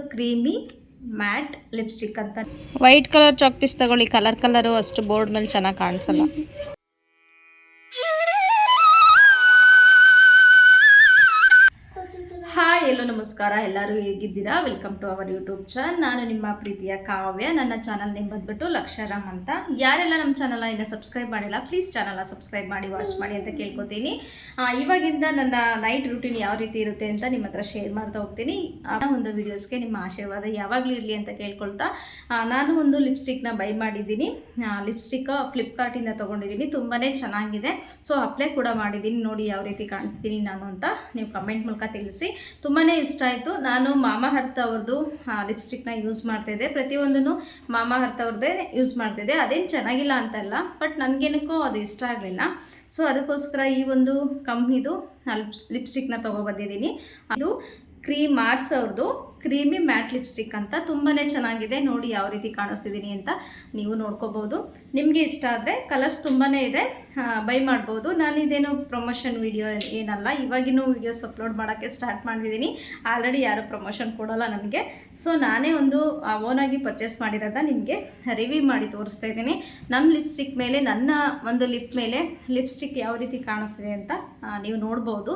Creamy matte lipstick ಅಂತ. White colour chalk piece ತಗೊಳ್ಳಿ. Colour colour ಅಷ್ಟು ಬೋರ್ಡ್ ಮೇಲೆ ಚೆನ್ನಾಗಿ ಕಾಣಿಸಲ್ಲ. ನಮಸ್ಕಾರ, ಎಲ್ಲರೂ ಹೇಗಿದ್ದೀರಾ? Welcome to our YouTube channel ನಾನು ನಿಮ್ಮ ಪ್ರೀತಿಯ ಕಾವ್ಯ. ನನ್ನ ಚಾನಲ್ ನೇಮ್ ಬಂದ್ಬಿಟ್ಟು ಲಕ್ಷರಾಮ್ ಅಂತ. ಯಾರೆಲ್ಲ ನಮ್ಮ ಚಾನಲ್ ಇನ್ನು ಸಬ್ಸ್ಕ್ರೈಬ್ ಮಾಡಿಲ್ಲ ಪ್ಲೀಸ್ ಚಾನಲ್ನ ಸಬ್ಸ್ಕ್ರೈಬ್ ಮಾಡಿ ವಾಚ್ ಮಾಡಿ ಅಂತ ಕೇಳ್ಕೊತೀನಿ. ಇವಾಗಿಂದ ನನ್ನ ನೈಟ್ ರೂಟೀನ್ ಯಾವ ರೀತಿ ಇರುತ್ತೆ ಅಂತ ನಿಮ್ಮ ಹತ್ರ ಶೇರ್ ಮಾಡ್ತಾ ಹೋಗ್ತೀನಿ. ಆ, ಒಂದು ವಿಡಿಯೋಸ್ಗೆ ನಿಮ್ಮ ಆಶೀರ್ವಾದ ಯಾವಾಗಲೂ ಇರಲಿ ಅಂತ ಕೇಳ್ಕೊಳ್ತಾ ನಾನು ಒಂದು ಲಿಪ್ಸ್ಟಿಕ್ನ ಬೈ ಮಾಡಿದ್ದೀನಿ. ಲಿಪ್ಸ್ಟಿಕ್, ಫ್ಲಿಪ್ಕಾರ್ಟಿಂದ ತೊಗೊಂಡಿದ್ದೀನಿ. ತುಂಬಾ ಚೆನ್ನಾಗಿದೆ. ಸೊ ಅಪ್ಲೈ ಕೂಡ ಮಾಡಿದ್ದೀನಿ. ನೋಡಿ ಯಾವ ರೀತಿ ಕಾಣ್ತೀನಿ ನಾನು ಅಂತ ನೀವು ಕಮೆಂಟ್ ಮೂಲಕ ತಿಳಿಸಿ. ತುಂಬಾ ಇಷ್ಟ ಆಯಿತು. ನಾನು ಮಾಮಾ ಹರ್ತ್ ಅವ್ರದ್ದು ಲಿಪ್ಸ್ಟಿಕ್ನ ಯೂಸ್ ಮಾಡ್ತಾಯಿದ್ದೆ ಪ್ರತಿಯೊಂದನ್ನು ಮಾಮಾ ಹರ್ತ್ ಅವ್ರದ್ದೇ ಯೂಸ್ ಮಾಡ್ತಿದ್ದೆ ಅದೇನು ಚೆನ್ನಾಗಿಲ್ಲ ಅಂತಲ್ಲ ಬಟ್ ನನಗೇನಕ್ಕೂ ಅದು ಇಷ್ಟ ಆಗಲಿಲ್ಲ. ಸೊ ಅದಕ್ಕೋಸ್ಕರ ಈ ಒಂದು ಕಂಪ್ನಿದು ಲಿಪ್ಸ್ಟಿಕ್ನ ತೊಗೊಬಂದಿದ್ದೀನಿ ಅದು ಕ್ರೀ ಮಾರ್ಸ್ ಅವ್ರದ್ದು ಕ್ರೀಮಿ ಮ್ಯಾಟ್ ಲಿಪ್ಸ್ಟಿಕ್ ಅಂತ ತುಂಬಾ ಚೆನ್ನಾಗಿದೆ. ನೋಡಿ ಯಾವ ರೀತಿ ಕಾಣಿಸ್ತಿದ್ದೀನಿ ಅಂತ ನೀವು ನೋಡ್ಕೋಬೋದು. ನಿಮಗೆ ಇಷ್ಟ ಆದರೆ ಕಲರ್ಸ್ ತುಂಬಾ ಇದೆ. ಬೈ ಮಾಡ್ಬೋದು. ನಾನು ಇದೇನು ಪ್ರಮೋಷನ್ ವಿಡಿಯೋ ಏನಲ್ಲ, ಇವಾಗಿನೂ ವೀಡಿಯೋಸ್ ಅಪ್ಲೋಡ್ ಮಾಡೋಕ್ಕೆ ಸ್ಟಾರ್ಟ್ ಮಾಡಿದ್ದೀನಿ ಆಲ್ರೆಡಿ ಯಾರು ಪ್ರಮೋಷನ್ ಕೊಡೋಲ್ಲ ನನಗೆ. ಸೊ ನಾನೇ ಒಂದು ಓನಾಗಿ ಪರ್ಚೇಸ್ ಮಾಡಿರೋದ ನಿಮಗೆ ರಿವ್ಯೂ ಮಾಡಿ ತೋರಿಸ್ತಾ ಇದ್ದೀನಿ. ನಮ್ಮ ಲಿಪ್ಸ್ಟಿಕ್ ಮೇಲೆ, ನನ್ನ ಒಂದು ಲಿಪ್ ಮೇಲೆ ಲಿಪ್ಸ್ಟಿಕ್ ಯಾವ ರೀತಿ ಕಾಣಿಸ್ತಿದೆ ಅಂತ ನೀವು ನೋಡ್ಬೋದು.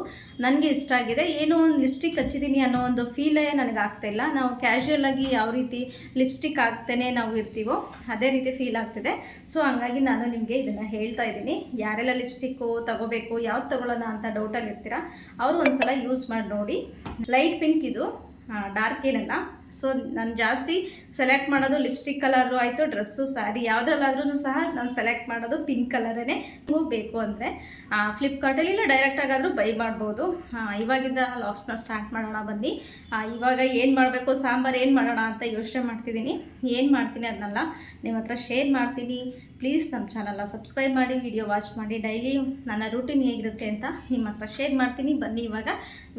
ನನಗೆ ಇಷ್ಟ ಆಗಿದೆ. ಏನೋ ಒಂದು ಲಿಪ್ಸ್ಟಿಕ್ ಹಚ್ಚಿದ್ದೀನಿ ಅನ್ನೋ ಒಂದು ಫೀಲೇ ನನಗೆ ಆಗ್ತಾಯಿಲ್ಲ ನಾವು ಕ್ಯಾಶುಯಲ್ ಆಗಿ ಯಾವ ರೀತಿ ಲಿಪ್ಸ್ಟಿಕ್ ಹಾಕ್ತೇನೆ ನಾವು ಇರ್ತೀವೋ, ಅದೇ ರೀತಿ ಫೀಲ್ ಆಗ್ತಿದೆ. ಸೊ ಹಂಗಾಗಿ ನಾನು ನಿಮಗೆ ಇದನ್ನು ಹೇಳ್ತಾ ಇದ್ದೀನಿ. ಯಾರೆಲ್ಲ ಲಿಪ್ಸ್ಟಿಕ್ಕು ತಗೋಬೇಕು, ಯಾವ್ದು ತಗೊಳ್ಳೋಣ ಅಂತ ಡೌಟಲ್ಲಿ ಇರ್ತೀರಾ, ಅವರು ಒಂದ್ಸಲ ಯೂಸ್ ಮಾಡಿ ನೋಡಿ. ಲೈಟ್ ಪಿಂಕ್ ಇದು. ಡಾರ್ಕ್ ಏನಲ್ಲ ಸೊ ನಾನು ಜಾಸ್ತಿ ಸೆಲೆಕ್ಟ್ ಮಾಡೋದು ಲಿಪ್ಸ್ಟಿಕ್ ಕಲರು ಆಯಿತು ಡ್ರೆಸ್ಸು ಸ್ಯಾರಿ ಯಾವುದ್ರಲ್ಲಾದ್ರೂ ಸಹ ನಾನು ಸೆಲೆಕ್ಟ್ ಮಾಡೋದು ಪಿಂಕ್ ಕಲರೇ ಬೇಕು ಅಂದರೆ. ಫ್ಲಿಪ್ಕಾರ್ಟಲ್ಲಿ ಇಲ್ಲ ಡೈರೆಕ್ಟಾಗಾದರೂ ಬೈ ಮಾಡ್ಬೋದು. ಇವಾಗಿಂದ ಲಾಸ್ನ ಸ್ಟಾರ್ಟ್ ಮಾಡೋಣ ಬನ್ನಿ. ಇವಾಗ ಏನು ಮಾಡಬೇಕು, ಸಾಂಬಾರು ಏನು ಮಾಡೋಣ ಅಂತ ಯೋಚನೆ ಮಾಡ್ತಿದ್ದೀನಿ. ಏನು ಮಾಡ್ತೀನಿ ಅದನ್ನೆಲ್ಲ ನಿಮ್ಮ ಹತ್ರ ಶೇರ್ ಮಾಡ್ತೀನಿ. ಪ್ಲೀಸ್ ನಮ್ಮ ಚಾನಲ್ನ ಸಬ್ಸ್ಕ್ರೈಬ್ ಮಾಡಿ ವಿಡಿಯೋ ವಾಚ್ ಮಾಡಿ. ಡೈಲಿ ನನ್ನ ರೂಟೀನ್ ಹೇಗಿರುತ್ತೆ ಅಂತ ನಿಮ್ಮ ಹತ್ರ ಶೇರ್ ಮಾಡ್ತೀನಿ. ಬನ್ನಿ ಇವಾಗ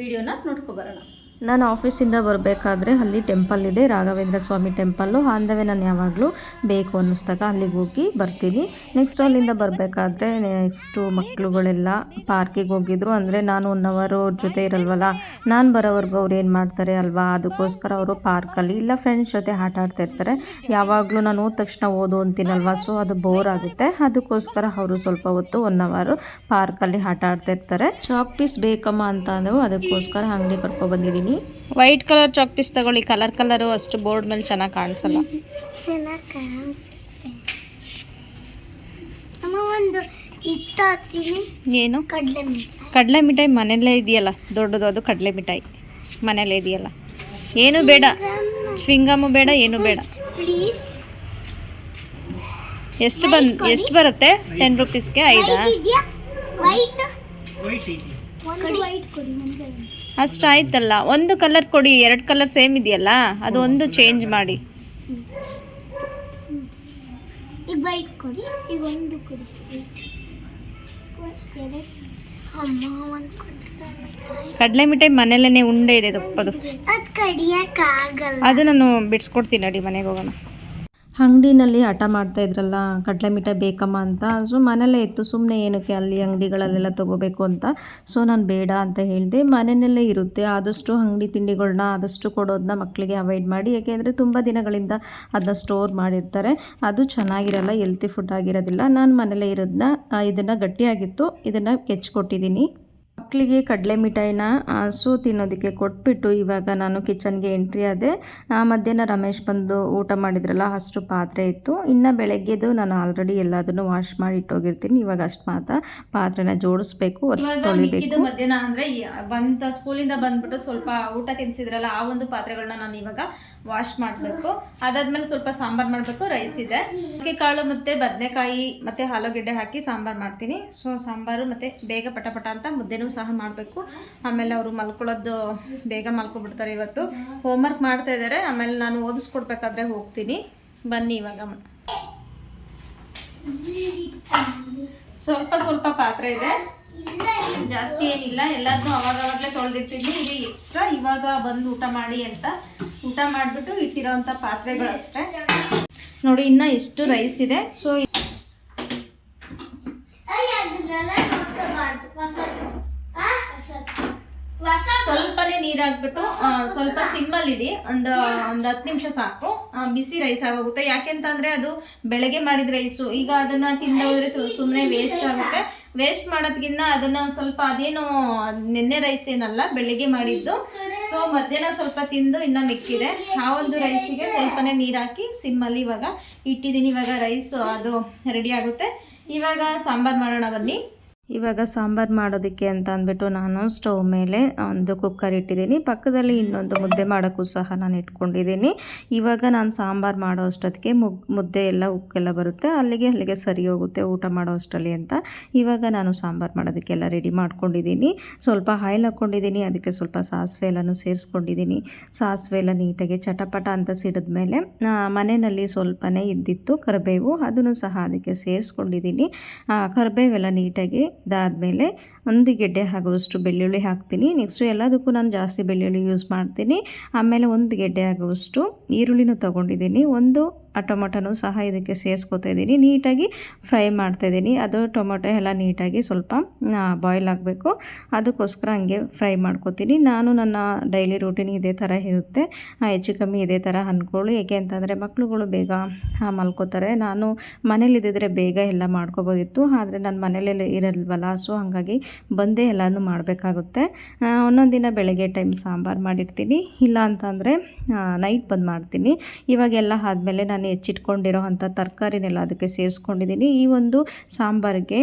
ವಿಡಿಯೋನ ನೋಡ್ಕೊಬರೋಣ ನಾನು ಆಫೀಸಿಂದ ಬರಬೇಕಾದ್ರೆ ಅಲ್ಲಿ ಟೆಂಪಲ್ ಇದೆ, ರಾಘವೇಂದ್ರ ಸ್ವಾಮಿ ಟೆಂಪಲ್ಲು. ಅಂದವೇ ನಾನು ಯಾವಾಗಲೂ ಬೇಕು ಅನ್ನಿಸ್ದಾಗ ಅಲ್ಲಿಗೆ ಹೋಗಿ ಬರ್ತೀನಿ. ನೆಕ್ಸ್ಟ್ ಅಲ್ಲಿಂದ ಬರಬೇಕಾದ್ರೆ ನೆಕ್ಸ್ಟು ಮಕ್ಕಳುಗಳೆಲ್ಲ ಪಾರ್ಕಿಗೆ ಹೋಗಿದ್ರು. ಅಂದರೆ ನಾನು ಒನ್ ಅವರು ಅವ್ರ ಜೊತೆ ಇರಲ್ವಲ್ಲ, ನಾನು ಬರೋವರೆಗೂ ಅವ್ರು ಏನು ಮಾಡ್ತಾರೆ ಅಲ್ವಾ? ಅದಕ್ಕೋಸ್ಕರ ಅವರು ಪಾರ್ಕಲ್ಲಿ ಇಲ್ಲ ಫ್ರೆಂಡ್ಸ್ ಜೊತೆ ಆಟ ಆಡ್ತಿರ್ತಾರೆ ಯಾವಾಗಲೂ ನಾನು ಹೋದ ತಕ್ಷಣ ಓದು ಅಂತೀನಲ್ವಾ? ಸೊ ಅದು ಬೋರ್ ಆಗುತ್ತೆ. ಅದಕ್ಕೋಸ್ಕರ ಅವರು ಸ್ವಲ್ಪ ಹೊತ್ತು ಒನ್ ಅವರು ಪಾರ್ಕಲ್ಲಿ ಆಟ ಆಡ್ತಾ ಇರ್ತಾರೆ. ಚಾಕ್ ಪೀಸ್ ಬೇಕಮ್ಮ ಅಂತ ಅಂದರು. ಅದಕ್ಕೋಸ್ಕರ ಅಂಗಡಿ ಕರ್ಕೊ ವೈಟ್ ಕಲರ್ ಚಾಕ್ ಪೀಸ್ ತಗೊಳ್ಳಿ. ಕಲರ್ ಕಲರು ಅಷ್ಟು ಬೋರ್ಡ್ ಮೇಲೆ ಚೆನ್ನಾಗಿ ಕಾಣಿಸಲ್ಲ. ಚೆನ್ನಾಗಿ ಕಾಣಿಸುತ್ತೆ ಅಮ್ಮ ಒಂದು ಇತ್ತಾತೀನಿ ಏನು? ಕಡಲೆ ಕಡಲೆ ಮಿಠಾಯಿ ಮನೆಯಲ್ಲೇ ಇದೆಯಲ್ಲ. ದೊಡ್ಡದು ಅದು ಕಡಲೆ ಮಿಠಾಯಿ. ಮನೆಯಲ್ಲೇ ಇದೆಯಲ್ಲ. ಏನು ಬೇಡ. ಶ್ವಿಂಗಮು ಬೇಡ ಏನು ಬೇಡ. ಪ್ಲೀಸ್. ಎಷ್ಟು ಬಂದ್ ಎಷ್ಟು ಬರುತ್ತೆ? ಟೆನ್ ರುಪೀಸ್ಗೆ ಐದಾ? ವೈಟ್ ಒಂದು ಕಲರ್ ಕೊಡಿ ಎರಡು ಕಲರ್ ಸೇಮ್ ಇದೆಯಲ್ಲ? ಅದು ಒಂದು ಚೇಂಜ್ ಮಾಡಿ. ಈಗ ವೈಟ್ ಕೊಡಿ ಈಗ ಒಂದು ಕೊಡಿ. ಎರಡು ಅಮ್ಮ ಒಂದು ಕೊಡಿ ಕಡಲೆ ಮಿಠಾಯಿ ಮನೇಲೇನೆ ಉಂಡೆ ಇದೆ ದಪ್ಪದು ಅದು ನಾನು ಬಿಡಿಸ್ಕೊಡ್ತೀನಿ ಅಡಿ ಮನೆಗೆ ಹೋಗೋಣ. ಅಂಗಡಿನಲ್ಲಿ ಹಠ ಮಾಡ್ತಾ ಇದ್ರಲ್ಲ, ಕಡಲೆ ಮಿಠಾಯಿ ಬೇಕಮ್ಮ ಅಂತ. ಸೊ ಮನೇಲೇ ಇತ್ತು ಸುಮ್ಮನೆ ಏನಕ್ಕೆ ಅಲ್ಲಿ ಅಂಗಡಿಗಳಲ್ಲೆಲ್ಲ ತೊಗೋಬೇಕು ಅಂತ. ಸೊ ನಾನು ಬೇಡ ಅಂತ ಹೇಳಿದೆ. ಮನೆಯಲ್ಲೇ ಇರುತ್ತೆ. ಆದಷ್ಟು ಅಂಗಡಿ ತಿಂಡಿಗಳನ್ನ ಆದಷ್ಟು ಕೊಡೋದನ್ನ ಮಕ್ಕಳಿಗೆ ಅವಾಯ್ಡ್ ಮಾಡಿ. ಯಾಕೆಂದರೆ ತುಂಬ ದಿನಗಳಿಂದ ಅದನ್ನ ಸ್ಟೋರ್ ಮಾಡಿರ್ತಾರೆ. ಅದು ಚೆನ್ನಾಗಿರಲ್ಲ ಎಲ್ತಿ ಫುಡ್ ಆಗಿರೋದಿಲ್ಲ. ನಾನು ಮನೇಲೇ ಇರೋದನ್ನ ಇದನ್ನು ಗಟ್ಟಿಯಾಗಿತ್ತು, ಇದನ್ನು ಕೆಚ್ಕೊಟ್ಟಿದ್ದೀನಿ. ಮಕ್ಕಳಿಗೆ ಕಡಲೆ ಮಿಠಾಯಿನ ಹಸು ತಿನ್ನೋದಕ್ಕೆ ಕೊಟ್ಬಿಟ್ಟು ಇವಾಗ ನಾನು ಕಿಚನ್ಗೆ ಎಂಟ್ರಿ ಆದೆ. ಆ ಮಧ್ಯಾಹ್ನ ರಮೇಶ್ ಬಂದು ಊಟ ಮಾಡಿದ್ರಲ್ಲ ಅಷ್ಟು ಪಾತ್ರೆ ಇತ್ತು. ಇನ್ನು ಬೆಳಗ್ಗೆದು ನಾನು ಆಲ್ರೆಡಿ ಎಲ್ಲದನ್ನು ವಾಶ್ ಮಾಡಿ ಇಟ್ಟೋಗಿರ್ತೀನಿ. ಇವಾಗ ಅಷ್ಟು ಮಾತ್ರ ಪಾತ್ರೆನ ಜೋಡಿಸ್ಬೇಕು ತೊಳಿಬೇಕು ಮಧ್ಯಾಹ್ನ ಅಂದ್ರೆ ಬಂತ ಬಂದ ಸ್ಕೂಲಿಂದ ಬಂದ್ಬಿಟ್ಟು ಸ್ವಲ್ಪ ಊಟ ತಿನ್ಸಿದ್ರಲ್ಲ ಆ ಒಂದು ಪಾತ್ರೆಗಳನ್ನ ನಾನು ಇವಾಗ ವಾಶ್ ಮಾಡಬೇಕು. ಅದಾದ್ಮೇಲೆ ಸ್ವಲ್ಪ ಸಾಂಬಾರ್ ಮಾಡಬೇಕು ರೈಸ್ ಇದೆ. ಅಕ್ಕಿ ಕಾಳು ಮತ್ತೆ ಬದನೆಕಾಯಿ ಮತ್ತೆ ಆಲೂಗೆಡ್ಡೆ ಹಾಕಿ ಸಾಂಬಾರ್ ಮಾಡ್ತೀನಿ. ಸೊ ಸಾಂಬಾರು ಮತ್ತೆ ಬೇಗ ಪಟ ಪಟ ಅಂತ ಮುದ್ದೆನೂ ಸಹ ಮಾಡಬೇಕು. ಆಮೇಲೆ ಅವರು ಮಲ್ಕೊಳ್ಳೋದು ಬೇಗ ಮಲ್ಕೊಬಿಡ್ತಾರೆ ಇವತ್ತು. ಹೋಮ್ವರ್ಕ್ ಮಾಡ್ತಾ ಇದ್ದಾರೆ ಆಮೇಲೆ ನಾನು ಓದಿಸ್ಕೊಡ್ಬೇಕಾದ್ರೆ ಹೋಗ್ತೀನಿ. ಬನ್ನಿ ಇವಾಗ. ಸ್ವಲ್ಪ ಸ್ವಲ್ಪ ಪಾತ್ರೆ ಇದೆ. ಜಾಸ್ತಿ ಏನಿಲ್ಲ. ಎಲ್ಲದನ್ನೂ ಅವಾಗವಾಗಲೇ ತೊಳೆದಿಟ್ಟಿದ್ದೀನಿ ಇದು ಎಕ್ಸ್ಟ್ರಾ ಇವಾಗ ಬಂದು ಊಟ ಮಾಡಿ ಅಂತ. ಊಟ ಮಾಡಿಬಿಟ್ಟು ಇಟ್ಟಿರೋಂಥ ಪಾತ್ರೆಗಳಷ್ಟೇ. ನೋಡಿ, ಇನ್ನ ಎಷ್ಟು ರೈಸ್ ಇದೆ. ಸೊ ಸ್ವಲ್ಪನೇ ನೀರ್ ಹಾಕ್ಬಿಟ್ಟು ಆ, ಸ್ವಲ್ಪ ಸಿಮ್ಮಲ್ಲಿ ಇಡಿ ಒಂದು ಒಂದು ಹತ್ತು ನಿಮಿಷ ಸಾಕು. ಬಿಸಿ ರೈಸ್ ಆಗೋಗುತ್ತೆ. ಯಾಕೆಂತಂದ್ರೆ ಅದು ಬೆಳಗ್ಗೆ ಮಾಡಿದ ರೈಸು. ಈಗ ಅದನ್ನ ತಿಂದೋದ್ರೆ ಸುಮ್ಮನೆ ವೇಸ್ಟ್ ಆಗುತ್ತೆ. ವೇಸ್ಟ್ ಮಾಡೋದ್ಕಿಂತ ಅದನ್ನ ಸ್ವಲ್ಪ ಅದೇನು ನೆನ್ನೆ ರೈಸ್ ಏನಲ್ಲ ಬೆಳಿಗ್ಗೆ ಮಾಡಿದ್ದು. ಸೊ ಮಧ್ಯಾಹ್ನ ಸ್ವಲ್ಪ ತಿಂದು ಇನ್ನ ಮಿಕ್ಕಿದೆ. ಆ ಒಂದು ರೈಸಿಗೆ ಸ್ವಲ್ಪನೇ ನೀರು ಹಾಕಿ ಸಿಮ್ಮಲ್ಲಿ ಇವಾಗ ಇಟ್ಟಿದ್ದೀನಿ. ಇವಾಗ ರೈಸ್ ಅದು ರೆಡಿ ಆಗುತ್ತೆ. ಇವಾಗ ಸಾಂಬಾರು ಮಾಡೋಣ ಬನ್ನಿ. ಇವಾಗ ಸಾಂಬಾರು ಮಾಡೋದಕ್ಕೆ ಅಂತ ಅಂದ್ಬಿಟ್ಟು ನಾನು ಸ್ಟವ್ ಮೇಲೆ ಒಂದು ಕುಕ್ಕರ್ ಇಟ್ಟಿದ್ದೀನಿ. ಪಕ್ಕದಲ್ಲಿ ಇನ್ನೊಂದು ಮುದ್ದೆ ಮಾಡೋಕ್ಕೂ ಸಹ ನಾನು ಇಟ್ಕೊಂಡಿದ್ದೀನಿ. ಇವಾಗ ನಾನು ಸಾಂಬಾರು ಮಾಡೋ ಅಷ್ಟೊತ್ತಿಗೆ ಮುಗ್, ಮುದ್ದೆ ಎಲ್ಲ, ಉಕ್ಕೆಲ್ಲ ಬರುತ್ತೆ. ಅಲ್ಲಿಗೆ ಅಲ್ಲಿಗೆ ಸರಿ ಹೋಗುತ್ತೆ ಊಟ ಮಾಡೋ ಅಷ್ಟರಲ್ಲಿ ಅಂತ. ಇವಾಗ ನಾನು ಸಾಂಬಾರು ಮಾಡೋದಕ್ಕೆಲ್ಲ ರೆಡಿ ಮಾಡ್ಕೊಂಡಿದ್ದೀನಿ. ಸ್ವಲ್ಪ ಆಯಿಲ್ ಹಾಕ್ಕೊಂಡಿದ್ದೀನಿ. ಅದಕ್ಕೆ ಸ್ವಲ್ಪ ಸಾಸಿವೆ ಎಲ್ಲನೂ ಸೇರಿಸ್ಕೊಂಡಿದ್ದೀನಿ. ಸಾಸಿವೆ ಎಲ್ಲ ನೀಟಾಗಿ ಚಟಪಟ ಅಂತ ಸಿಡಿದ ಮೇಲೆ ಮನೆಯಲ್ಲಿ ಸ್ವಲ್ಪನೇ ಇದ್ದಿತ್ತು ಕರಿಬೇವು. ಅದನ್ನು ಸಹ ಅದಕ್ಕೆ ಸೇರಿಸ್ಕೊಂಡಿದ್ದೀನಿ. ಕರಿಬೇವೆಲ್ಲ ನೀಟಾಗಿ ಇದಾದಮೇಲೆ ಒಂದು ಗೆಡ್ಡೆ ಆಗುವಷ್ಟು ಬೆಳ್ಳುಳ್ಳಿ ಹಾಕ್ತೀನಿ. ನೆಕ್ಸ್ಟು ಎಲ್ಲದಕ್ಕೂ ನಾನು ಜಾಸ್ತಿ ಬೆಳ್ಳುಳ್ಳಿ ಯೂಸ್ ಮಾಡ್ತೀನಿ. ಆಮೇಲೆ ಒಂದು ಗೆಡ್ಡೆ ಆಗುವಷ್ಟು ಈರುಳ್ಳಿನೂ ತೊಗೊಂಡಿದ್ದೀನಿ. ಒಂದು ಆ ಟೊಮೊಟೊನೂ ಸಹ ಇದಕ್ಕೆ ಸೇರಿಸ್ಕೊತಾ ಇದ್ದೀನಿ. ನೀಟಾಗಿ ಫ್ರೈ ಮಾಡ್ತಾಯಿದ್ದೀನಿ ಅದು ಟೊಮೊಟೊ ಎಲ್ಲ ನೀಟಾಗಿ ಸ್ವಲ್ಪ ಬಾಯ್ಲ್ ಆಗಬೇಕು. ಅದಕ್ಕೋಸ್ಕರ ಹಂಗೆ ಫ್ರೈ ಮಾಡ್ಕೊತೀನಿ. ನಾನು ನನ್ನ ಡೈಲಿ ರೂಟೀನ್ ಇದೇ ಥರ ಇರುತ್ತೆ. ಹೆಚ್ಚು ಕಮ್ಮಿ ಇದೇ ಥರ ಅಂದ್ಕೊಳ್ಳಿ. ಏಕೆ ಅಂತಂದರೆ ಮಕ್ಕಳುಗಳು ಬೇಗ ಮಲ್ಕೋತಾರೆ. ನಾನು ಮನೇಲಿದ್ದಿದ್ರೆ ಬೇಗ ಎಲ್ಲ ಮಾಡ್ಕೋಬೋದಿತ್ತು. ಆದರೆ ನಾನು ಮನೇಲೆಲ್ಲ ಇರಲ್ವಲ್ಲ. ಸೊ, ಹಾಗಾಗಿ ಬಂದೇ ಎಲ್ಲನೂ ಮಾಡಬೇಕಾಗುತ್ತೆ. ಒಂದೊಂದು ದಿನ ಬೆಳಗ್ಗೆ ಟೈಮ್ ಸಾಂಬಾರು ಮಾಡಿರ್ತೀನಿ. ಇಲ್ಲ ಅಂತಂದರೆ ನೈಟ್ ಬಂದು ಮಾಡ್ತೀನಿ. ಇವಾಗೆಲ್ಲ ಆದಮೇಲೆ ನಾನು ಹೆಚ್ಚಿಟ್ಕೊಂಡಿರೋ ಅಂಥ ತರಕಾರಿನೆಲ್ಲ ಅದಕ್ಕೆ ಸೇರಿಸ್ಕೊಂಡಿದ್ದೀನಿ. ಈ ಒಂದು ಸಾಂಬಾರಿಗೆ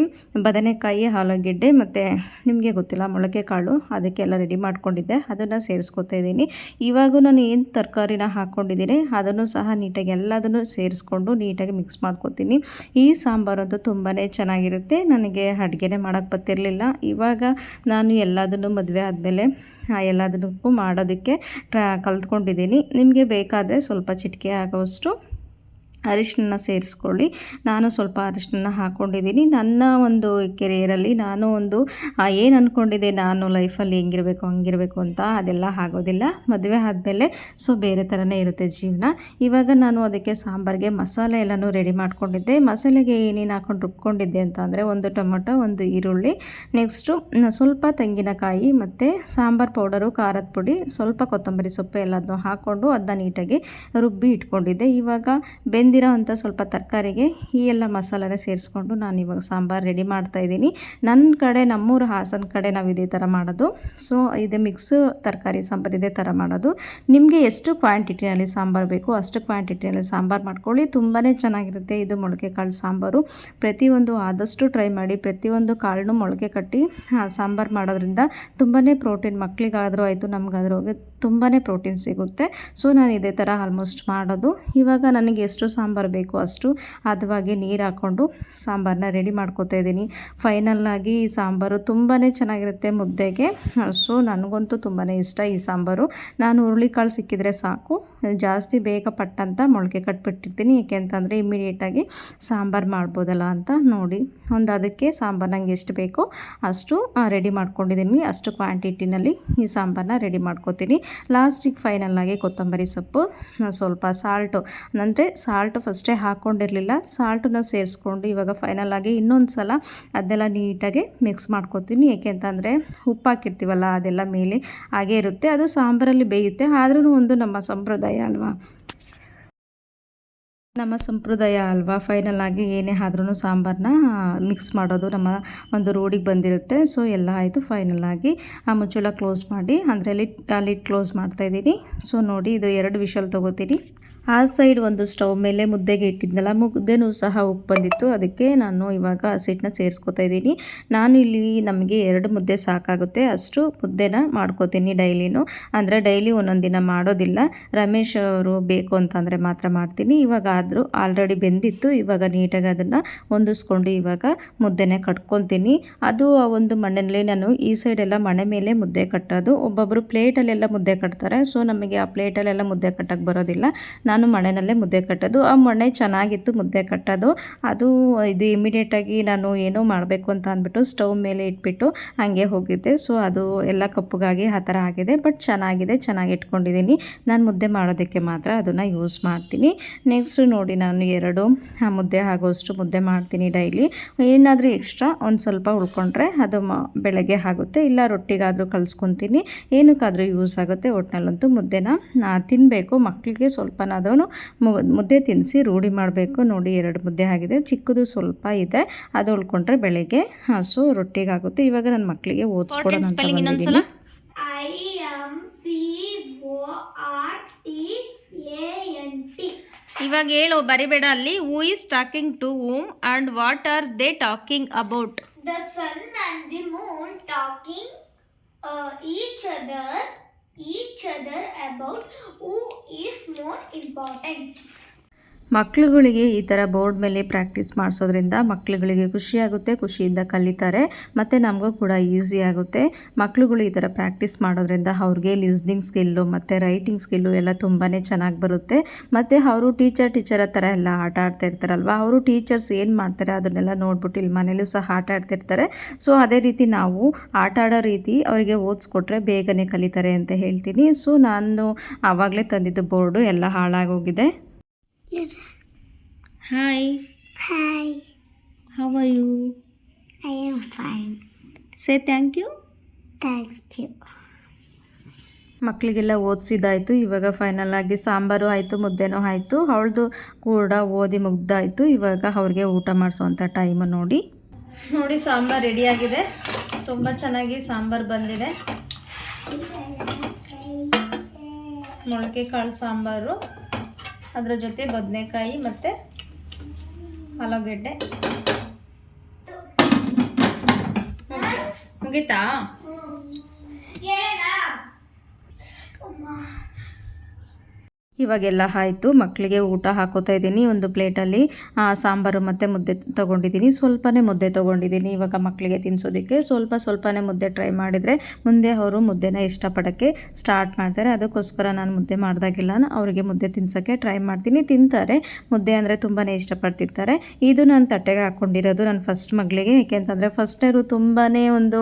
ಬದನೆಕಾಯಿ ಆಲೂಗೆಡ್ಡೆ ಮತ್ತು ನಿಮಗೆ ಗೊತ್ತಿಲ್ಲ ಮೊಳಕೆ ಕಾಳು ಅದಕ್ಕೆಲ್ಲ ರೆಡಿ ಮಾಡ್ಕೊಂಡಿದ್ದೆ. ಅದನ್ನು ಸೇರಿಸ್ಕೊತಾ ಇದ್ದೀನಿ. ಇವಾಗೂ ನಾನು ಏನು ತರಕಾರಿನ ಹಾಕ್ಕೊಂಡಿದ್ದೀನಿ ಅದನ್ನು ಸಹ ನೀಟಾಗಿ ಎಲ್ಲದನ್ನು ಸೇರಿಸ್ಕೊಂಡು ನೀಟಾಗಿ ಮಿಕ್ಸ್ ಮಾಡ್ಕೊತೀನಿ. ಈ ಸಾಂಬಾರು ಅಂತೂ ತುಂಬಾ ಚೆನ್ನಾಗಿರುತ್ತೆ. ನನಗೆ ಅಡುಗೆನೇ ಮಾಡೋಕ್ಕೆ ಬರ್ತಿರಲಿಲ್ಲ. ಇವಾಗ ನಾನು ಎಲ್ಲದನ್ನು ಮದುವೆ ಆದಮೇಲೆ ಎಲ್ಲದಕ್ಕೂ ಮಾಡೋದಕ್ಕೆ ಟ್ರಾ ಕಲ್ತ್ಕೊಂಡಿದ್ದೀನಿ. ನಿಮಗೆ ಬೇಕಾದರೆ ಸ್ವಲ್ಪ ಚಿಟಿಕೆ ಆಗೋಷ್ಟು ಅರಿಶಿನ ಸೇರಿಸ್ಕೊಳ್ಳಿ. ನಾನು ಸ್ವಲ್ಪ ಅರಿಶಿನ ಹಾಕ್ಕೊಂಡಿದ್ದೀನಿ ನನ್ನ ಒಂದು ಕೆರಿಯರಲ್ಲಿ ನಾನು ಒಂದು ಏನು ಅಂದ್ಕೊಂಡಿದ್ದೆ ನಾನು ಲೈಫಲ್ಲಿ ಹೆಂಗಿರಬೇಕು, ಹಂಗಿರಬೇಕು ಅಂತ ಅದೆಲ್ಲ ಆಗೋದಿಲ್ಲ. ಮದುವೆ ಆದಮೇಲೆ ಸೊ ಬೇರೆ ಥರನೇ ಇರುತ್ತೆ ಜೀವನ. ಇವಾಗ ನಾನು ಅದಕ್ಕೆ ಸಾಂಬಾರಿಗೆ ಮಸಾಲೆ ಎಲ್ಲನೂ ರೆಡಿ ಮಾಡ್ಕೊಂಡಿದ್ದೆ. ಮಸಾಲೆಗೆ ಏನೇನು ಹಾಕೊಂಡು ರುಬ್ಕೊಂಡಿದ್ದೆ ಅಂತ ಅಂದರೆ ಒಂದು ಟೊಮೊಟೊ, ಒಂದು ಈರುಳ್ಳಿ. ನೆಕ್ಸ್ಟು ಸ್ವಲ್ಪ ತೆಂಗಿನಕಾಯಿ ಮತ್ತು ಸಾಂಬಾರು ಪೌಡರು, ಖಾರದ ಪುಡಿ, ಸ್ವಲ್ಪ ಕೊತ್ತಂಬರಿ ಸೊಪ್ಪು ಎಲ್ಲದನ್ನು ಹಾಕ್ಕೊಂಡು ಅದನ್ನ ನೀಟಾಗಿ ರುಬ್ಬಿ ಇಟ್ಕೊಂಡಿದ್ದೆ. ಇವಾಗ ಬೆಂದಿರೋ ಅಂಥ ಸ್ವಲ್ಪ ತರಕಾರಿಗೆ ಈ ಎಲ್ಲ ಮಸಾಲೆನ ಸೇರಿಸ್ಕೊಂಡು ನಾನು ಇವಾಗ ಸಾಂಬಾರು ರೆಡಿ ಮಾಡ್ತಾ ಇದ್ದೀನಿ. ನನ್ನ ಕಡೆ, ನಮ್ಮೂರು ಹಾಸನ ಕಡೆ ನಾವು ಇದೇ ಥರ ಮಾಡೋದು. ಸೊ ಇದು ಮಿಕ್ಸು ತರಕಾರಿ, ಸಾಂಬಾರು ಇದೇ ಥರ ಮಾಡೋದು. ನಿಮಗೆ ಎಷ್ಟು ಕ್ವಾಂಟಿಟಿಯಲ್ಲಿ ಸಾಂಬಾರು ಬೇಕು ಅಷ್ಟು ಕ್ವಾಂಟಿಟಿಯಲ್ಲಿ ಸಾಂಬಾರು ಮಾಡ್ಕೊಳ್ಳಿ. ತುಂಬಾ ಚೆನ್ನಾಗಿರುತ್ತೆ ಇದು ಮೊಳಕೆ ಕಾಳು ಸಾಂಬಾರು. ಪ್ರತಿಯೊಂದು ಆದಷ್ಟು ಟ್ರೈ ಮಾಡಿ, ಪ್ರತಿಯೊಂದು ಕಾಳನ್ನು ಮೊಳಕೆ ಕಟ್ಟಿ ಸಾಂಬಾರು ಮಾಡೋದ್ರಿಂದ ತುಂಬಾ ಪ್ರೋಟೀನ್ ಮಕ್ಕಳಿಗಾದರೂ ಆಯಿತು, ನಮಗಾದರೂ ತುಂಬಾ ಪ್ರೋಟೀನ್ ಸಿಗುತ್ತೆ. ಸೊ ನಾನು ಇದೇ ಥರ ಆಲ್ಮೋಸ್ಟ್ ಮಾಡೋದು. ಇವಾಗ ನನಗೆ ಎಷ್ಟು ಸಾಂಬಾರು ಬೇಕು ಅಷ್ಟು. ಅದವಾಗಿ ನೀರು ಹಾಕ್ಕೊಂಡು ಸಾಂಬಾರನ್ನ ರೆಡಿ ಮಾಡ್ಕೊತಾ ಇದ್ದೀನಿ. ಫೈನಲ್ಲಾಗಿ ಈ ಸಾಂಬಾರು ತುಂಬಾ ಚೆನ್ನಾಗಿರುತ್ತೆ ಮುದ್ದೆಗೆ. ಸೊ ನನಗಂತೂ ತುಂಬಾ ಇಷ್ಟ ಈ ಸಾಂಬಾರು. ನಾನು ಹುರುಳಿಕಾಳು ಸಿಕ್ಕಿದರೆ ಸಾಕು. ಜಾಸ್ತಿ ಬೇಗ ಪಟ್ಟಂತ ಮೊಳಕೆ ಕಟ್ಬಿಟ್ಟಿರ್ತೀನಿ. ಏಕೆ ಅಂತಂದರೆ ಇಮ್ಮಿಡಿಯೇಟಾಗಿ ಸಾಂಬಾರು ಮಾಡ್ಬೋದಲ್ಲ ಅಂತ ನೋಡಿ. ಒಂದು ಅದಕ್ಕೆ ಸಾಂಬಾರು ನಂಗೆ ಎಷ್ಟು ಬೇಕೋ ಅಷ್ಟು ರೆಡಿ ಮಾಡ್ಕೊಂಡಿದ್ದೀನಿ. ಅಷ್ಟು ಕ್ವಾಂಟಿಟಿನಲ್ಲಿ ಈ ಸಾಂಬಾರನ್ನ ರೆಡಿ ಮಾಡ್ಕೊತೀನಿ. ಲಾಸ್ಟಿಗೆ ಫೈನಲ್ಲಾಗಿ ಕೊತ್ತಂಬರಿ ಸೊಪ್ಪು, ಸ್ವಲ್ಪ ಸಾಲ್ಟು ಅಂದರೆ ಸಾಲ್ಟು ಫಸ್ಟೇ ಹಾಕ್ಕೊಂಡಿರಲಿಲ್ಲ ಸಾಲ್ಟನ್ನ ಸೇರಿಸ್ಕೊಂಡು ಇವಾಗ ಫೈನಲ್ ಆಗಿ ಇನ್ನೊಂದು ಸಲ ಅದೆಲ್ಲ ನೀಟಾಗಿ ಮಿಕ್ಸ್ ಮಾಡ್ಕೊತೀನಿ. ಏಕೆ ಅಂತಂದರೆ ಉಪ್ಪು ಹಾಕಿರ್ತೀವಲ್ಲ, ಅದೆಲ್ಲ ಮೇಲೆ ಹಾಗೇ ಇರುತ್ತೆ. ಅದು ಸಾಂಬಾರಲ್ಲಿ ಬೇಯುತ್ತೆ. ಆದ್ರೂ ಒಂದು ನಮ್ಮ ಸಂಪ್ರದಾಯ ಅಲ್ವಾ? ನಮ್ಮ ಸಂಪ್ರದಾಯ ಅಲ್ವಾ? ಫೈನಲ್ ಆಗಿ ಏನೇ ಆದ್ರೂ ಸಾಂಬಾರನ್ನ ಮಿಕ್ಸ್ ಮಾಡೋದು ನಮ್ಮ ಒಂದು ರೋಡಿಗೆ ಬಂದಿರುತ್ತೆ. ಸೊ ಎಲ್ಲ ಆಯಿತು ಫೈನಲ್ ಆಗಿ. ಆ ಮುಚ್ಚಳ ಕ್ಲೋಸ್ ಮಾಡಿ, ಅಂದರೆ ಲಿಟ್ ಲಿಟ್ ಕ್ಲೋಸ್ ಮಾಡ್ತಾಯಿದ್ದೀನಿ ಸೊ ನೋಡಿ, ಇದು ಎರಡು ವಿಷಲ್ ತೊಗೋತೀನಿ. ಆ ಸೈಡ್ ಒಂದು ಸ್ಟವ್ ಮೇಲೆ ಮುದ್ದೆಗೆ ಇಟ್ಟಿದ್ನಲ್ಲ, ಮುದ್ದೆನೂ ಸಹ ಉಪ್ಪು ಬಂದಿತ್ತು. ಅದಕ್ಕೆ ನಾನು ಇವಾಗ ಹಸಿಟ್ಟನ್ನ ಸೇರಿಸ್ಕೊತಾ ಇದ್ದೀನಿ. ನಾನು ಇಲ್ಲಿ ನಮಗೆ ಎರಡು ಮುದ್ದೆ ಸಾಕಾಗುತ್ತೆ. ಅಷ್ಟು ಮುದ್ದೆನ ಮಾಡ್ಕೋತೀನಿ ಡೈಲಿನೂ. ಅಂದರೆ ಡೈಲಿ ಒಂದೊಂದು ದಿನ ಮಾಡೋದಿಲ್ಲ. ರಮೇಶ್ ಅವರು ಬೇಕು ಅಂತಂದರೆ ಮಾತ್ರ ಮಾಡ್ತೀನಿ. ಇವಾಗ ಆದರೂ ಆಲ್ರೆಡಿ ಬೆಂದಿತ್ತು. ಇವಾಗ ನೀಟಾಗಿ ಅದನ್ನು ಹೊಂದಿಸ್ಕೊಂಡು ಇವಾಗ ಮುದ್ದೆನೇ ಕಟ್ಕೊತೀನಿ. ಅದು ಆ ಒಂದು ಮಣ್ಣಲ್ಲಿ ನಾನು ಈ ಸೈಡೆಲ್ಲ ಮಣೆ ಮೇಲೆ ಮುದ್ದೆ ಕಟ್ಟೋದು. ಒಬ್ಬೊಬ್ಬರು ಪ್ಲೇಟಲ್ಲೆಲ್ಲ ಮುದ್ದೆ ಕಟ್ತಾರೆ. ಸೊ ನಮಗೆ ಆ ಪ್ಲೇಟಲ್ಲೆಲ್ಲ ಮುದ್ದೆ ಕಟ್ಟಕ್ಕೆ ಬರೋದಿಲ್ಲ. ನಾನು ನಾನು ಮಣೆನಲ್ಲೇ ಮುದ್ದೆ ಕಟ್ಟೋದು. ಆ ಮಣೆ ಚೆನ್ನಾಗಿತ್ತು ಮುದ್ದೆ ಕಟ್ಟೋದು. ಅದು ಇದು ಇಮಿಡಿಯೇಟಾಗಿ ನಾನು ಏನೋ ಮಾಡಬೇಕು ಅಂತ ಅಂದ್ಬಿಟ್ಟು ಸ್ಟವ್ ಮೇಲೆ ಇಟ್ಬಿಟ್ಟು ಹಾಗೆ ಹೋಗಿದ್ದೆ. ಸೊ ಅದು ಎಲ್ಲ ಕಪ್ಪುಗಾಗಿ ಆ ಥರ ಆಗಿದೆ. ಬಟ್ ಚೆನ್ನಾಗಿದೆ, ಚೆನ್ನಾಗಿ ಇಟ್ಕೊಂಡಿದ್ದೀನಿ. ನಾನು ಮುದ್ದೆ ಮಾಡೋದಕ್ಕೆ ಮಾತ್ರ ಅದನ್ನು ಯೂಸ್ ಮಾಡ್ತೀನಿ. ನೆಕ್ಸ್ಟ್ ನೋಡಿ ನಾನು ಎರಡು ಮುದ್ದೆ ಆಗೋಷ್ಟು ಮುದ್ದೆ ಮಾಡ್ತೀನಿ ಡೈಲಿ ಏನಾದರೂ ಎಕ್ಸ್ಟ್ರಾ ಒಂದು ಸ್ವಲ್ಪ ಉಳ್ಕೊಂಡ್ರೆ ಅದು ಬೆಳಗ್ಗೆ ಆಗುತ್ತೆ. ಇಲ್ಲ ರೊಟ್ಟಿಗಾದರೂ ಕಲ್ಸ್ಕೊತೀನಿ. ಏನಕ್ಕಾದರೂ ಯೂಸ್ ಆಗುತ್ತೆ. ಒಟ್ಟಿನಲ್ಲಂತೂ ಮುದ್ದೆನ ತಿನ್ನಬೇಕು ಮಕ್ಕಳಿಗೆ ಸ್ವಲ್ಪನಾದ್ರೂ ಮುದ್ದೆ ತಿನ್ನಿಸಿ ರೂಢಿ ಮಾಡಬೇಕು. ನೋಡಿ ಎರಡು ಮುದ್ದೆ ಆಗಿದೆ. ಚಿಕ್ಕದು ಸ್ವಲ್ಪ ಇದೆ. ಅದು ಉಳ್ಕೊಂಡ್ರೆ ಬೆಳಿಗ್ಗೆ ಹಸು ರೊಟ್ಟಿಗಾಗುತ್ತೆ. ಇವಾಗ ನನ್ನ ಮಕ್ಕಳಿಗೆ ಓದಿಸ್ಕೊಡೋಣ ಅಂತ ಇವಾಗ ಹೇಳು ಬರಿಬೇಡ ಅಲ್ಲಿ. Who is talking to whom and what are they talking about the sun and the moon talking each other other. Each other about who is more important. ಮಕ್ಳುಗಳಿಗೆ ಈ ಥರ ಬೋರ್ಡ್ ಮೇಲೆ ಪ್ರಾಕ್ಟೀಸ್ ಮಾಡಿಸೋದ್ರಿಂದ ಮಕ್ಕಳುಗಳಿಗೆ ಖುಷಿಯಾಗುತ್ತೆ, ಖುಷಿಯಿಂದ ಕಲಿತಾರೆ, ಮತ್ತು ನಮಗೂ ಕೂಡ ಈಸಿ ಆಗುತ್ತೆ. ಮಕ್ಕಳುಗಳು ಈ ಥರ ಪ್ರಾಕ್ಟೀಸ್ ಮಾಡೋದ್ರಿಂದ ಅವ್ರಿಗೆ ಲಿಸ್ನಿಂಗ್ ಸ್ಕಿಲ್ಲು ಮತ್ತು ರೈಟಿಂಗ್ ಸ್ಕಿಲ್ಲು ಎಲ್ಲ ತುಂಬಾ ಚೆನ್ನಾಗಿ ಬರುತ್ತೆ. ಮತ್ತು ಅವರು ಟೀಚರ್ ಟೀಚರ್ ಆ ಥರ ಎಲ್ಲ ಆಟ ಆಡ್ತಾ ಇರ್ತಾರಲ್ವ, ಅವರು ಟೀಚರ್ಸ್ ಏನು ಮಾಡ್ತಾರೆ ಅದನ್ನೆಲ್ಲ ನೋಡ್ಬಿಟ್ಟು ಇಲ್ಲಿ ಮನೇಲೂ ಸಹ ಆಟ ಆಡ್ತಿರ್ತಾರೆ ಸೊ, ಅದೇ ರೀತಿ ನಾವು ಆಟ ಆಡೋ ರೀತಿ ಅವರಿಗೆ ಓದಿಸ್ಕೊಟ್ರೆ ಬೇಗನೆ ಕಲಿತಾರೆ ಅಂತ ಹೇಳ್ತೀನಿ. ಸೊ, ನಾನು ಆವಾಗಲೇ ತಂದಿದ್ದು ಬೋರ್ಡು ಎಲ್ಲ ಹಾಳಾಗೋಗಿದೆ. Hi Hi, How are you? I am fine. Say thank you Thank you. ಮಕ್ಕಳಿಗೆಲ್ಲ ಓದಿಸಿದಾಯಿತು ಇವಾಗ ಫೈನಲ್ ಆಗಿ ಸಾಂಬಾರು ಆಯಿತು ಮುದ್ದೆನೂ ಆಯಿತು. ಅವಳದು ಕೂಡ ಓದಿ ಮುಗ್ದಾಯಿತು. ಇವಾಗ ಅವ್ರಿಗೆ ಊಟ ಮಾಡಿಸೋವಂಥ ಟೈಮ್ ನೋಡಿ. ನೋಡಿ ಸಾಂಬಾರು ರೆಡಿಯಾಗಿದೆ ತುಂಬ ಚೆನ್ನಾಗಿ ಸಾಂಬಾರು ಬಂದಿದೆ. ಮೊಳಕೆ ಕಾಳು ಸಾಂಬಾರು. ಅದರ ಜೊತೆ ಬದನೆಕಾಯಿ ಮತ್ತು ಆಲೂಗೆಡ್ಡೆ. ಮುಗೀತಾ? ಇವಾಗೆಲ್ಲ ಆಯಿತು. ಮಕ್ಕಳಿಗೆ ಊಟ ಹಾಕೋತಾ ಇದ್ದೀನಿ. ಒಂದು ಪ್ಲೇಟಲ್ಲಿ ಸಾಂಬಾರು ಮತ್ತು ಮುದ್ದೆ ತೊಗೊಂಡಿದ್ದೀನಿ. ಸ್ವಲ್ಪನೇ ಮುದ್ದೆ ತೊಗೊಂಡಿದ್ದೀನಿ ಇವಾಗ ಮಕ್ಕಳಿಗೆ ತಿನ್ನಿಸೋದಕ್ಕೆ ಸ್ವಲ್ಪ ಸ್ವಲ್ಪನೇ ಮುದ್ದೆ ಟ್ರೈ ಮಾಡಿದರೆ ಮುಂದೆ ಅವರು ಮುದ್ದೆನ ಇಷ್ಟಪಡೋಕ್ಕೆ ಸ್ಟಾರ್ಟ್ ಮಾಡ್ತಾರೆ. ಅದಕ್ಕೋಸ್ಕರ ನಾನು ಮುದ್ದೆ ಮಾಡಿದಾಗೆಲ್ಲ ಅವರಿಗೆ ಮುದ್ದೆ ತಿನ್ಸೋಕ್ಕೆ ಟ್ರೈ ಮಾಡ್ತೀನಿ. ತಿಂತಾರೆ. ಮುದ್ದೆ ಅಂದರೆ ತುಂಬಾ ಇಷ್ಟಪಡ್ತಿರ್ತಾರೆ. ಇದು ನಾನು ತಟ್ಟೆಗೆ ಹಾಕ್ಕೊಂಡಿರೋದು ನನ್ನ ಫಸ್ಟ್ ಮಗಳಿಗೆ. ಏಕೆಂತಂದರೆ ಅವರು ತುಂಬಾ ಒಂದು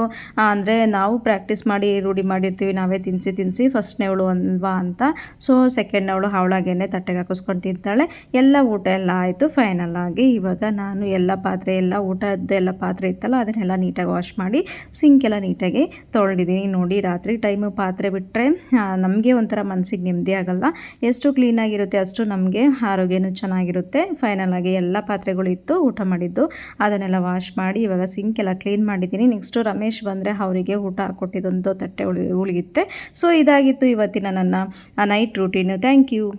ಅಂದರೆ ನಾವು ಪ್ರಾಕ್ಟೀಸ್ ಮಾಡಿ ರೂಢಿ ಮಾಡಿರ್ತೀವಿ. ನಾವೇ ತಿನ್ನಿಸಿ ತಿನ್ನಿಸಿ ಫಸ್ಟ್ನೇವಳು ಅಲ್ವಾ ಅಂತ. ಸೊ ಸೆಕೆಂಡ್ನವಳು ಅವಳಾಗೇನೆ ತಟ್ಟೆಗೆ ಹಾಕಿಸ್ಕೊಂಡು ತಿಂತಾಳೆ. ಎಲ್ಲ ಊಟ ಎಲ್ಲ ಆಯಿತು. ಫೈನಲ್ ಆಗಿ ಇವಾಗ ನಾನು ಎಲ್ಲ ಪಾತ್ರೆ, ಎಲ್ಲ ಊಟದ್ದೆಲ್ಲ ಪಾತ್ರೆ ಇತ್ತಲ್ಲ, ಅದನ್ನೆಲ್ಲ ನೀಟಾಗಿ ವಾಶ್ ಮಾಡಿ ಸಿಂಕ್ ಎಲ್ಲ ನೀಟಾಗಿ ತೊಳೆದಿದ್ದೀನಿ. ನೋಡಿ, ರಾತ್ರಿ ಟೈಮು ಪಾತ್ರೆ ಬಿಟ್ಟರೆ ನಮಗೆ ಒಂಥರ ಮನಸ್ಸಿಗೆ ನೆಮ್ಮದಿ ಆಗಲ್ಲ. ಎಷ್ಟು ಕ್ಲೀನಾಗಿರುತ್ತೆ ಅಷ್ಟು ನಮಗೆ ಆರೋಗ್ಯನೂ ಚೆನ್ನಾಗಿರುತ್ತೆ. ಫೈನಲ್ ಆಗಿ ಎಲ್ಲ ಪಾತ್ರೆಗಳು ಇತ್ತು, ಊಟ ಮಾಡಿದ್ದು. ಅದನ್ನೆಲ್ಲ ವಾಶ್ ಮಾಡಿ ಇವಾಗ ಸಿಂಕ್ ಎಲ್ಲ ಕ್ಲೀನ್ ಮಾಡಿದ್ದೀನಿ. ನೆಕ್ಸ್ಟು ರಮೇಶ್ ಬಂದರೆ ಅವರಿಗೆ ಊಟ ಹಾಕ್ಕೊಟ್ಟಿದ್ದೊಂದು ತಟ್ಟೆ ಉಳಿ, ಉಳಿಯುತ್ತೆ. ಸೊ ಇದಾಗಿತ್ತು ಇವತ್ತಿನ ನನ್ನ ನೈಟ್ ರೂಟೀನು ಥ್ಯಾಂಕ್ ಯು થયું